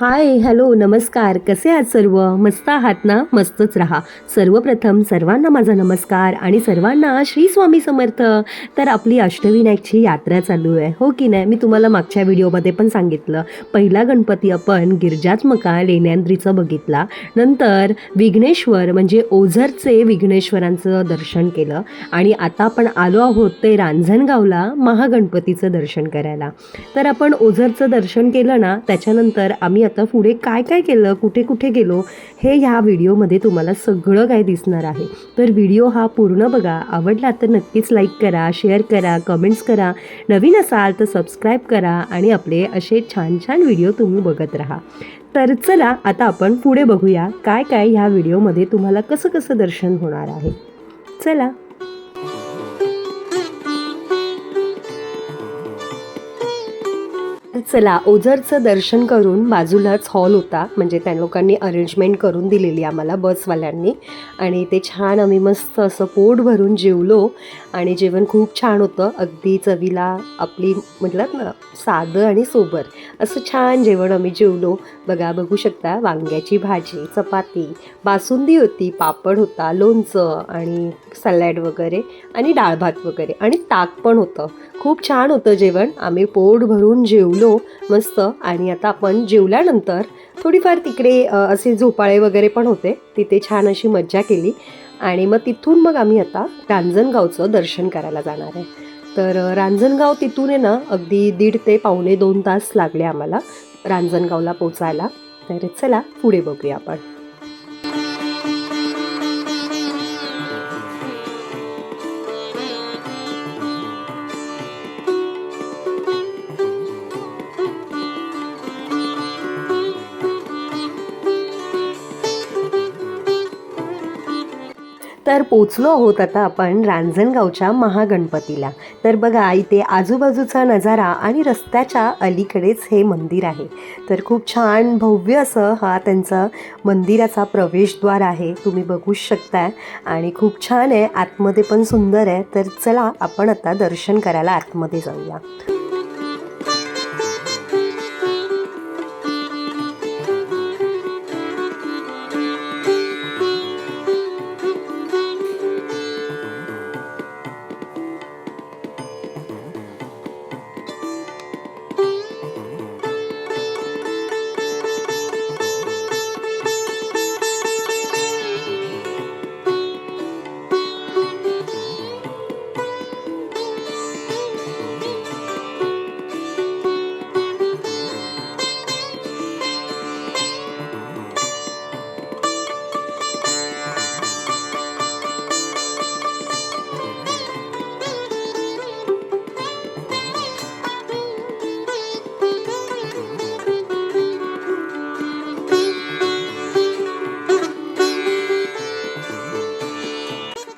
Hi hello नमस्कार. कसे आहात सर्व? मस्त आहात ना? मस्तच राहा. सर्वप्रथम सर्वांना माझा नमस्कार आणि सर्वांना श्री स्वामी समर्थ. तर आपली अष्टविनायकची यात्रा चालू आहे. हो की नाही? मी तुम्हाला मागच्या व्हिडिओमध्ये पण सांगितलं. पहिला गणपती आपण गिरजात्मका लेण्यांद्रीचं बघितला. नंतर विघ्नेश्वर म्हणजे ओझरचे विघ्नेश्वरांचं दर्शन केलं. आणि आता आपण आलो आहोत ते रांझणगावला महागणपतीचं दर्शन करायला. तर आपण ओझरचं दर्शन केलं ना त्याच्यानंतर आम्ही आता पुढे काय काय केलं कुठे कुठे गेलो हे ह्या व्हिडिओमध्ये तुम्हाला सगळं काय दिसणार आहे. तर व्हिडिओ हा पूर्ण बघा. आवडला तर नक्कीच लाईक करा शेअर करा कमेंट्स करा. नवीन असाल तर सबस्क्राईब करा आणि आपले असे छान छान व्हिडिओ तुम्ही बघत राहा. तर चला आता आपण पुढे बघूया काय काय ह्या व्हिडिओमध्ये तुम्हाला कसं कसं दर्शन होणार आहे. चला. चला ओझरचं दर्शन करून बाजूलाच हॉल होता. म्हणजे त्या लोकांनी अरेंजमेंट करून दिलेली आम्हाला बसवाल्यांनी आणि ते छान आम्ही मस्त असं पोट भरून जेवलो. आणि जेवण खूप छान होतं. अगदी चवीला आपली म्हटलं ना साधं आणि सोबर. असं छान जेवण आम्ही जेवलो. बघा बघू शकता वांग्याची भाजी चपाती बासुंदी होती पापड होता लोणचं आणि सॅलॅड वगैरे आणि डाळ भात वगैरे. आणि ताक पण होतं. खूप छान होतं जेवण. आम्ही पोट भरून जेवलो मस्त. आणि आता आपण जेवल्यानंतर थोडीफार तिकडे असे झोपाळे वगैरे पण होते. तिथे छान अशी मज्जा केली. आणि मग तिथून मग आम्ही आता रांजणगावचं दर्शन करायला जाणार आहे. तर रांजणगाव तिथून आहे ना अगदी दीड ते पावणे दोन तास लागले आम्हाला रांजणगावला पोचायला. तर चला पुढे बघूया आपण. तर पोचलो आहोत आता आपण रांजणगावच्या महागणपतीला. तर बघा इथे आजूबाजूचा नजारा आणि रस्त्याच्या अलीकडेच हे मंदिर आहे. तर खूप छान भव्य असं हा त्यांचा मंदिराचा प्रवेशद्वार आहे. तुम्ही बघूच शकताय. आणि खूप छान आहे. आतमध्ये पण सुंदर आहे. तर चला आपण आता दर्शन करायला आतमध्ये जाऊया.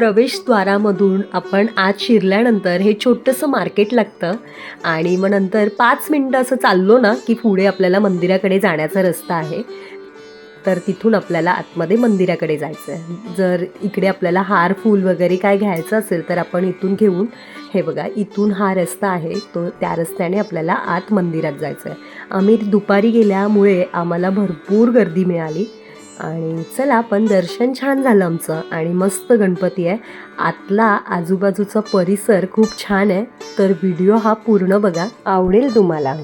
प्रवेशद्वारामधून आपण आत शिरल्यानंतर हे छोटंसं मार्केट लागतं. आणि मग नंतर पाच मिनटं असं चाललो ना की पुढे आपल्याला मंदिराकडे जाण्याचा रस्ता आहे. तर तिथून आपल्याला आतमध्ये मंदिराकडे जायचं आहे जर इकडे आपल्याला हार फूल वगैरे काय घ्यायचं असेल तर आपण इथून घेऊन हे बघा इथून हा रस्ता आहे. तो त्या रस्त्याने आपल्याला आत मंदिरात जायचं आहे आम्ही दुपारी गेल्यामुळे आम्हाला भरपूर गर्दी मिळाली. आणि चला पण दर्शन छान झालं आमचं आणि मस्त गणपती आहे. आतला आजूबाजूचा परिसर खूप छान आहे तर व्हिडिओ हा पूर्ण बघा. आवडेल तुम्हाला.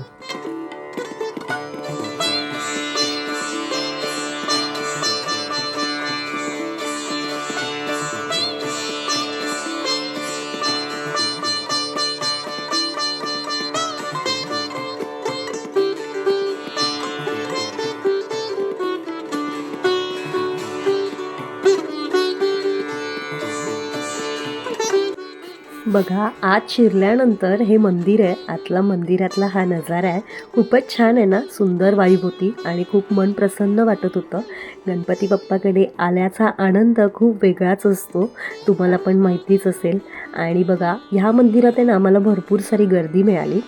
बघा आत शिरल्यानंतर हे मंदिर आहे. आतला मंदिरातला हा नजारा आहे. खूपच छान आहे ना? सुंदर वाईब होती आणि खूप मन प्रसन्न वाटत होतं. गणपती बाप्पाकडे आल्याचा आनंद खूप वेगळाच असतो. तुम्हाला पण माहितीच असेल. आणि बघा ह्या मंदिरात आहे ना आम्हाला भरपूर सारी गर्दी मिळाली.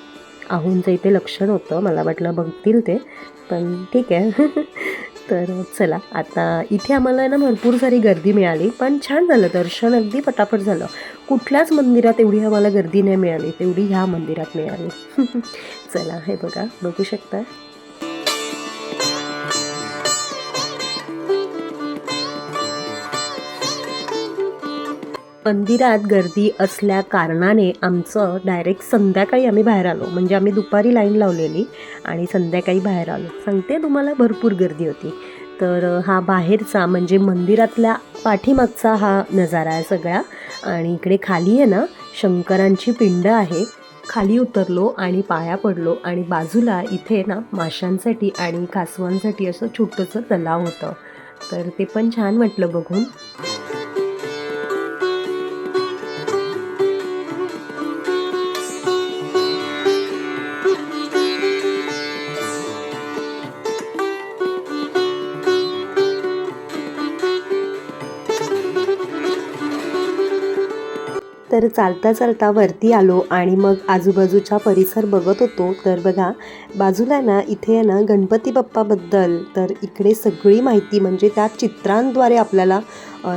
आहूंचं इथे लक्ष नव्हतं मला वाटलं बघतील ते. पण ठीक आहे. तर चला आता इथे आम्हाला ना भरपूर सारी गर्दी मिळाली पण छान झालं दर्शन अगदी पटापट झालं. कुठल्याच मंदिरात एवढी आम्हाला गर्दी नाही मिळाली तेवढी ह्या मंदिरात मिळाली. चला हे बघा बघू शकता. मंदिरात गर्दी असल्या कारणाने आमचं डायरेक्ट संध्याकाळी आम्ही बाहेर आलो. म्हणजे आम्ही दुपारी लाईन लावलेली आणि संध्याकाळी बाहेर आलो. सांगते तुम्हाला भरपूर गर्दी होती. तर हा बाहेरचा म्हणजे मंदिरातल्या पाठीमागचा हा नजारा आहे सगळा. आणि इकडे खाली आहे ना शंकरांची पिंड आहे. खाली उतरलो आणि पाया पडलो आणि बाजूला इथे ना माशांसाठी आणि कासवांसाठी असं छोटंसं तलाव होतं. तर ते पण छान वाटलं बघून. तर चालता चालता वरती आलो आणि मग आजूबाजूचा परिसर बघत होतो. तर बघा बाजूला ना इथे आहे ना गणपती बाप्पाबद्दल. तर इकडे सगळी माहिती म्हणजे त्या चित्रांद्वारे आपल्याला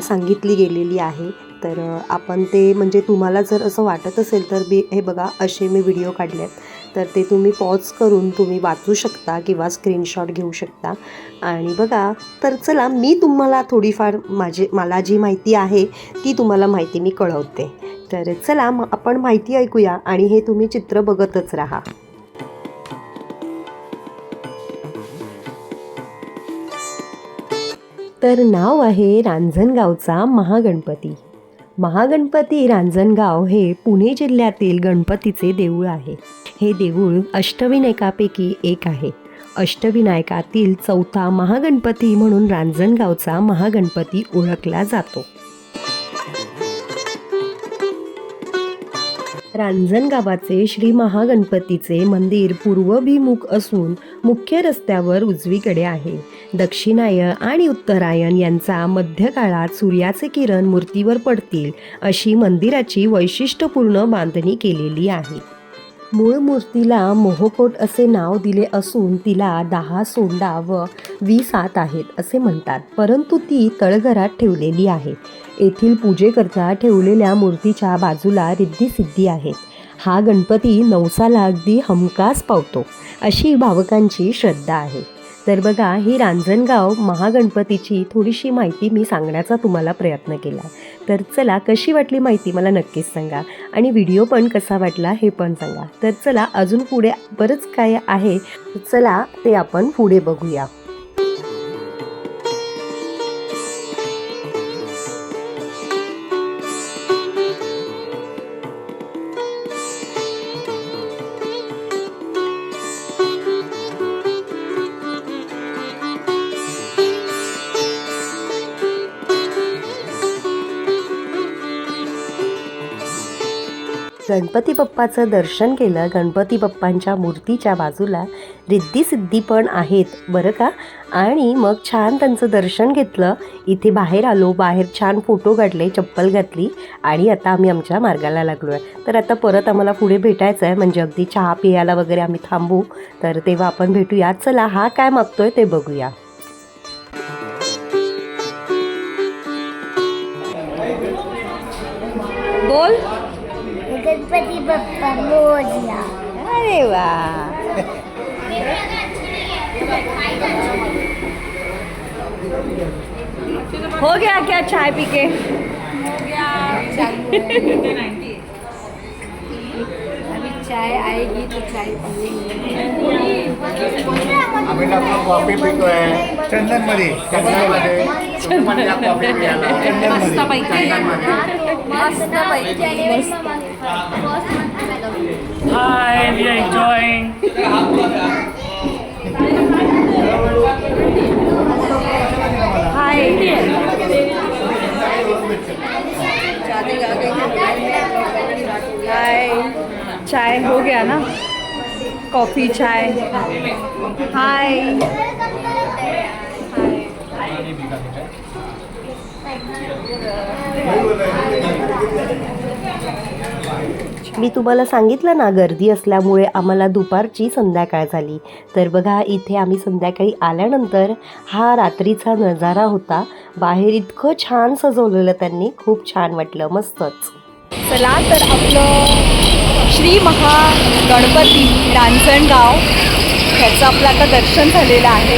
सांगितली गेलेली आहे. तर आपण ते म्हणजे तुम्हाला जर असं वाटत असेल तर बी हे बघा असे मी व्हिडिओ काढले आहेत तर ते तुम्ही पॉज करून तुम्ही वाचू शकता किंवा स्क्रीनशॉट घेऊ शकता. आणि बघा तर चला मी तुम्हाला थोडीफार माझी मला जी माहिती आहे ती तुम्हाला माहिती मी कळवते. तर चला मग आपण माहिती ऐकूया आणि हे तुम्ही चित्र बघतच राहा. तर नाव आहे रांजणगावचा महागणपती. महागणपती रांजणगाव हे पुणे जिल्ह्यातील गणपतीचे देऊळ आहे. हे देऊळ अष्टविनायकापैकी एक आहे. अष्टविनायकातील चौथा महागणपती म्हणून रांजणगावचा महागणपती ओळखला जातो. रांजणगावाचे श्री महागणपतीचे मंदिर पूर्वभिमुख असून मुख्य रस्त्यावर उजवीकडे आहे. दक्षिणायन आणि उत्तरायण यांचा मध्यकाळात सूर्याचे किरण मूर्तीवर पडतील अशी मंदिराची वैशिष्ट्यपूर्ण बांधणी केलेली आहे. मूळ मूर्तीला मोहकोट असे नाव दिले असून तिला दहा सोंडा व वीस हात आहेत असे म्हणतात. परंतु ती तळघरात ठेवलेली आहे. येथील पूजेकरता ठेवलेल्या मूर्तीच्या बाजूला रिद्धिसिद्धी आहे. हा गणपती नवसाला अगदी हमखास पावतो अशी भावकांची श्रद्धा आहे. तर बघा ही रांजणगाव महागणपतीची थोडीशी माहिती मी सांगण्याचा तुम्हाला प्रयत्न केला. तर चला कशी वाटली माहिती मला नक्कीच सांगा. आणि व्हिडिओ पण कसा वाटला हे पण सांगा. तर चला अजून पुढे बरंच काय आहे. चला ते आपण पुढे बघूया. गणपती बाप्पाचं दर्शन केलं. गणपती बाप्पांच्या मूर्तीच्या बाजूला रिद्धिसिद्धी पण आहेत बरं का? आणि मग छान त्यांचं दर्शन घेतलं. इथे बाहेर आलो बाहेर छान फोटो काढले चप्पल घातली आणि आता आम्ही आमच्या मार्गाला लागलो आहे तर आता परत आम्हाला पुढे भेटायचं आहे. म्हणजे अगदी चहा पियाला वगैरे आम्ही थांबू. तर तेव्हा आपण भेटूया. चला हा काय मागतोय ते बघूया. बोल. गणपती बाप्पा मोजला अरे वा. हो गया क्या चाय पी के? अभी चाय आएगी तो चाय पिएंगे। डॉक्टर कॉफी पितोय चंदनमध्ये चंदनमध्ये तुम्ही या कॉफी प्यायला चंदनमध्ये मस्त पैकी Hi, we are enjoying. हाय चाय हो गया ना? कॉफ़ी चाय. हाय मी तुम्हाला सांगितलं ना गर्दी असल्यामुळे आम्हाला दुपारची संध्याकाळ झाली. तर बघा इथे आम्ही संध्याकाळी आल्यानंतर हा रात्रीचा नजारा होता. बाहेर इतकं छान सजवलेलं त्यांनी. खूप छान वाटलं. मस्तच. चला तर आपलं श्री महा गणपती रांजणगाव ह्याचं आपलं आता दर्शन झालेलं आहे.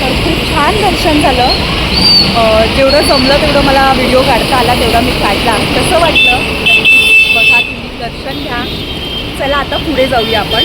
तर खूप छान दर्शन झालं. जेवढं जमलं तेवढं मला व्हिडिओ काढता आला तेवढा मी काढला. कसं वाटलं? बघा तुम्ही दर्शन घ्या. चला आता पुढे जाऊया आपण.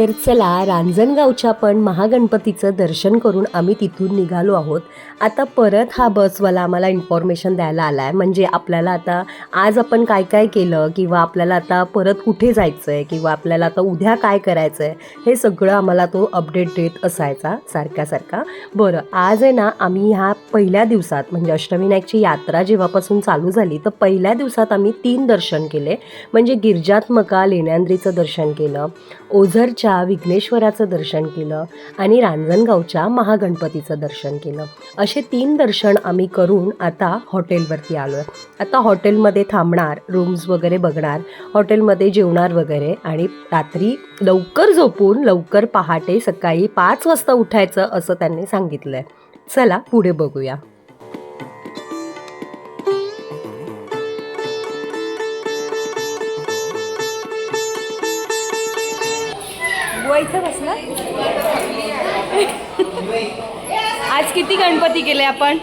तर चला रांजणगावच्या पण महागणपतीचं दर्शन करून आम्ही तिथून निघालो आहोत. आता परत हा बसवाला आम्हाला इन्फॉर्मेशन द्यायला आला आहे म्हणजे आपल्याला आता आज आपण काय काय केलं किंवा आपल्याला आता परत कुठे जायचं आहे किंवा आपल्याला आता उद्या काय करायचं आहे हे सगळं आम्हाला तो अपडेट देत असायचा सारखा सारखा. बरं आज आहे ना आम्ही ह्या पहिल्या दिवसात म्हणजे अष्टविनायकची यात्रा जेव्हापासून चालू झाली तर पहिल्या दिवसात आम्ही तीन दर्शन केले. म्हणजे गिरजात्मका लेण्यांद्रीचं दर्शन केलं. ओझरच्या विघ्नेश्वराचं दर्शन केलं आणि रांजणगावच्या महागणपतीचं दर्शन केलं. असे तीन दर्शन आम्ही करून आता हॉटेलवरती आलो आहे आता हॉटेलमध्ये थांबणार रूम्स वगैरे बघणार हॉटेलमध्ये जेवणार वगैरे आणि रात्री लवकर झोपून लवकर पहाटे सकाळी पाच वाजता उठायचं असं त्यांनी सांगितलं आहे चला पुढे बघूया. बुवा इथं बसला. आज किती गणपती केले आपण?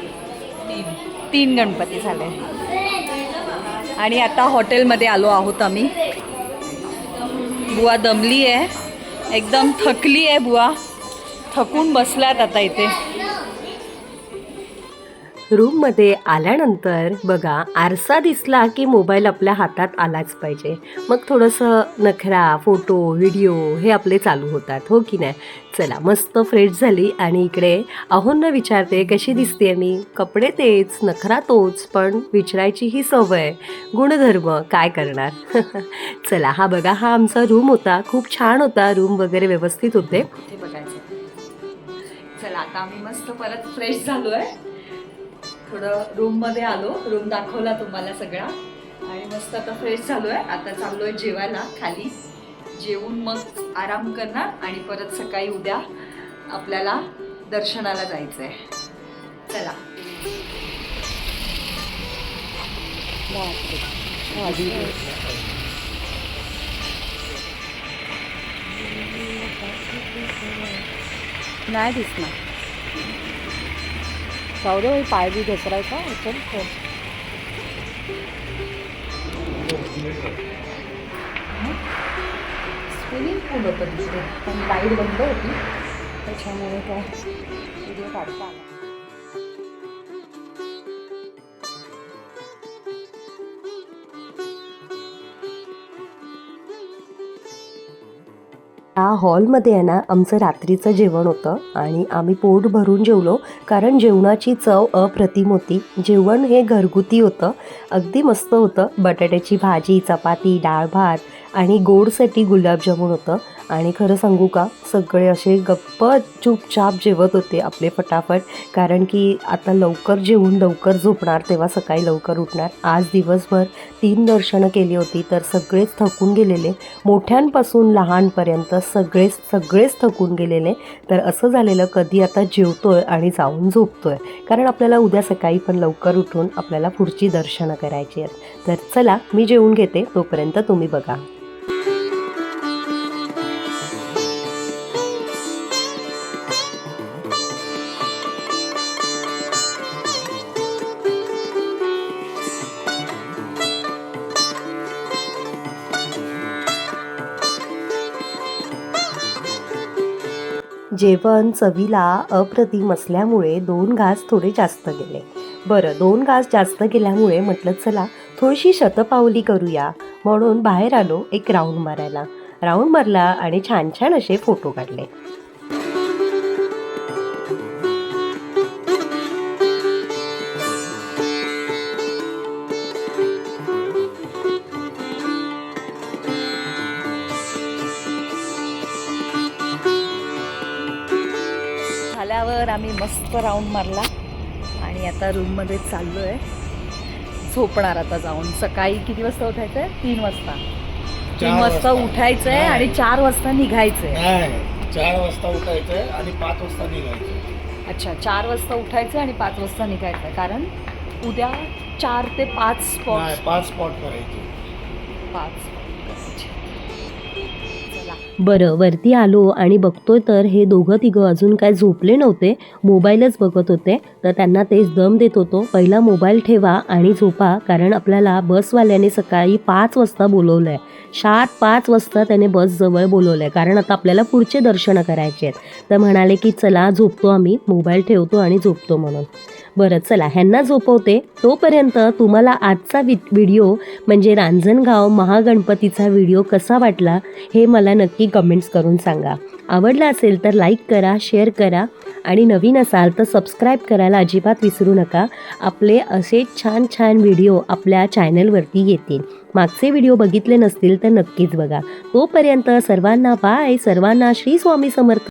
तीन गणपती झाले. आणि आता हॉटेलमध्ये आलो आहोत आम्ही. बुवा दमली आहे एकदम थकली आहे बुवा. थकून बसल्यात आता इथे. रूममध्ये आल्यानंतर बघा आरसा दिसला की मोबाईल आपल्या हातात आलाच पाहिजे. मग थोडंसं नखरा फोटो व्हिडिओ हे आपले चालू होतात हो की नाही? चला मस्त फ्रेश झाली आणि इकडे अहोंना विचारते कशी दिसते मी? कपडे तेच नखरा तोच पण विचारायची ही सवय गुणधर्म काय करणार? चला हा बघा हा आमचा रूम होता. खूप छान होता रूम वगैरे व्यवस्थित होते. बघायचं. चला आता आम्ही मस्त परत फ्रेश झालो आहे थोडं रूममध्ये आलो. रूम दाखवला तुम्हाला सगळा. आणि मस्त आता फ्रेश झालो आहे आता चाललो आहे जेवायला खाली. जेवून मग आराम करणार आणि परत सकाळी उद्या आपल्याला दर्शनाला जायचं आहे चला. नाही दिसणार. जाऊ दे पाय बी घसरायचा चल स्विमिंग पूल होतं तिथे. पण लाइट बंद होती. त्याच्यामुळे काय व्हिडिओ काढता आला. या हॉलमध्ये आहे ना आमचं रात्रीचं जेवण होतं आणि आम्ही पोट भरून जेवलो. कारण जेवणाची चव अप्रतिम होती. जेवण हे घरगुती होतं. अगदी मस्त होतं. बटाट्याची भाजी चपाती डाळ भात आणि गोडसाठी गुलाबजामुन होतं. आणि खरं सांगू का सगळे असे गप्प चुपचाप जेवत होते आपले फटाफट. कारण की आता लवकर जेवून लवकर झोपणार तेव्हा सकाळी लवकर उठणार. आज दिवसभर तीन दर्शनं केली होती तर सगळेच थकून गेलेले. मोठ्यांपासून लहानपर्यंत सगळेच सगळेच थकून गेलेले. तर असं झालेलं कधी आता जेवतोय आणि जाऊन झोपतोय. कारण आपल्याला उद्या सकाळी पण लवकर उठून आपल्याला पुढची दर्शनं करायची आहेत. तर चला मी जेवून घेते. तोपर्यंत तुम्ही बघा. जेवण चवीला अप्रतिम असल्यामुळे दोन घास थोडे जास्त गेले. बरं दोन घास जास्त गेल्यामुळे म्हटलं चला थोडीशी शतपावली करूया. म्हणून बाहेर आलो एक राऊंड मारायला. राऊंड मारला आणि छान छान असे फोटो काढले. मस्त राऊंड मारला. आणि आता रूममध्ये चाललो आहे झोपणार आता जाऊन. सकाळी किती वाजता उठायचंय? तीन वाजता. तीन वाजता. उठायचंय नाही. आणि चार वाजता निघायचंय. नाही. चार वाजता उठायचंय आणि पाच वाजता निघायचं अच्छा चार वाजता उठायचं आणि पाच वाजता निघायचं कारण उद्या चार ते पाच स्पॉट पाच स्पॉट करायचे. पाच बरं वरती आलो आणि बघतोय तर हे दोघं तिघं अजून काय झोपले नव्हते मोबाईलच बघत होते तर त्यांना तेच दम देत होतो. पहिला मोबाईल ठेवा आणि झोपा कारण आपल्याला बसवाल्याने सकाळी पाच वाजता बोलवलं आहे सात पाच वाजता त्याने बस जवळ बोलवलं आहे कारण आता आपल्याला पुढचे दर्शनं करायचे आहेत. तर म्हणाले की चला झोपतो आम्ही मोबाईल ठेवतो आणि झोपतो म्हणून. बरं चला ह्यांना झोपवते. तोपर्यंत तुम्हाला आजचा वि व्हिडिओ म्हणजे रांजणगाव महागणपतीचा व्हिडिओ कसा वाटला हे मला नक्की कमेंट्स करून सांगा. आवडला असेल तर लाईक करा शेअर करा आणि नवीन असाल तर सबस्क्राईब करायला अजिबात विसरू नका. आपले असे छान छान व्हिडिओ आपल्या चॅनलवरती येतील. मागचे व्हिडिओ बघितले नसतील तर नक्कीच बघा. तोपर्यंत सर्वांना बाय सर्वांना श्री स्वामी समर्थ